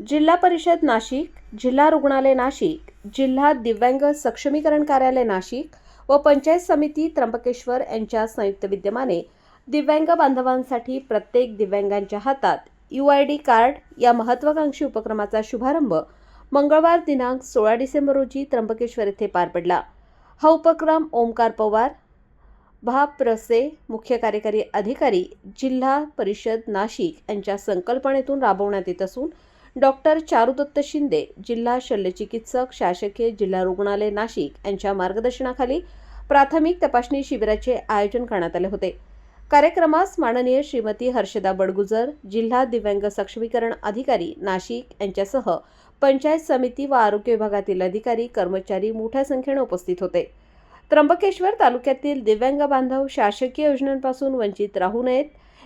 जिल्हा परिषद नाशिक जिल्हा रुग्णालय नाशिक जिल्हा दिव्यांग सक्षमीकरण कार्यालय नाशिक व पंचायत समिती त्र्यंबकेश्वर यांच्या संयुक्त विद्यमाने दिव्यांग बांधवांसाठी प्रत्येक दिव्यांगांच्या हातात यू आय डी कार्ड या महत्त्वाकांक्षी उपक्रमाचा शुभारंभ मंगळवार दिनांक सोळा डिसेंबर रोजी त्र्यंबकेश्वर येथे पार पडला. हा उपक्रम ओमकार पवार भाप रसे मुख्य कार्यकारी अधिकारी जिल्हा परिषद नाशिक यांच्या संकल्पनेतून राबवण्यात येत असून डॉक्टर चारुदत्त शिंदे जिल्हा शल्यचिकित्सक शासकीय जिल्हा रुग्णालय नाशिक यांच्या मार्गदर्शनाखाली प्राथमिक तपासणी शिबिराचे आयोजन करण्यात आले होते. कार्यक्रमास माननीय श्रीमती हर्षदा बडगुजर जिल्हा दिव्यांग सक्षमीकरण अधिकारी नाशिक यांच्यासह पंचायत समिती व आरोग्य विभागातील अधिकारी कर्मचारी मोठ्या संख्येने उपस्थित होते. त्र्यंबकेश्वर तालुक्यातील दिव्यांग बांधव शासकीय योजनांपासून वंचित राहू नयेत.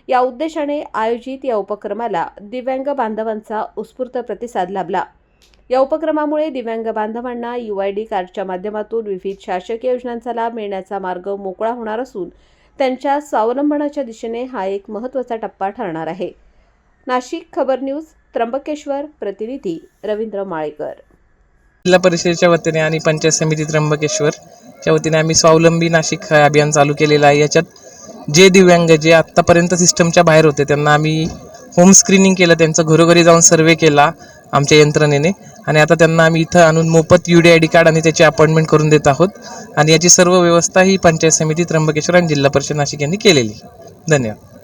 या उद्देशाने आयोजित या उपक्रमाला दिव्यांग बांधवांचा उत्स्फूर्त प्रतिसाद लाभला. या उपक्रमामुळे दिव्यांग बांधवांना यू आय डी कार्डच्या माध्यमातून विविध शासकीय योजनांचा लाभ मिळण्याचा मार्ग मोकळा होणार असून त्यांच्या स्वावलंबनाच्या दिशेने हा एक महत्त्वाचा टप्पा ठरणार आहे. नाशिक खबर न्यूज त्र्यंबकेश्वर प्रतिनिधी रवींद्र माळेकर. जिल्हा परिषदेच्या वतीने आणि पंचायत समिती त्र्यंबकेश्वरच्या वतीने आम्ही स्वावलंबी नाशिक अभियान चालू केलेलं आहे. याच्यात जे दिव्यांग जे आत्तापर्यंत सिस्टमच्या बाहेर होते त्यांना आम्ही होम स्क्रीनिंग केलं त्यांचं घरोघरी जाऊन सर्वे केला आमच्या यंत्रणेने. आणि आता त्यांना आम्ही इथं आणून मोफत U D I D card आणि त्याची अपॉइंटमेंट करून देत आहोत. आणि याची सर्व व्यवस्था ही पंचायत समिती त्र्यंबकेश्वर आणि जिल्हा परिषद नाशिक यांनी केलेली. धन्यवाद.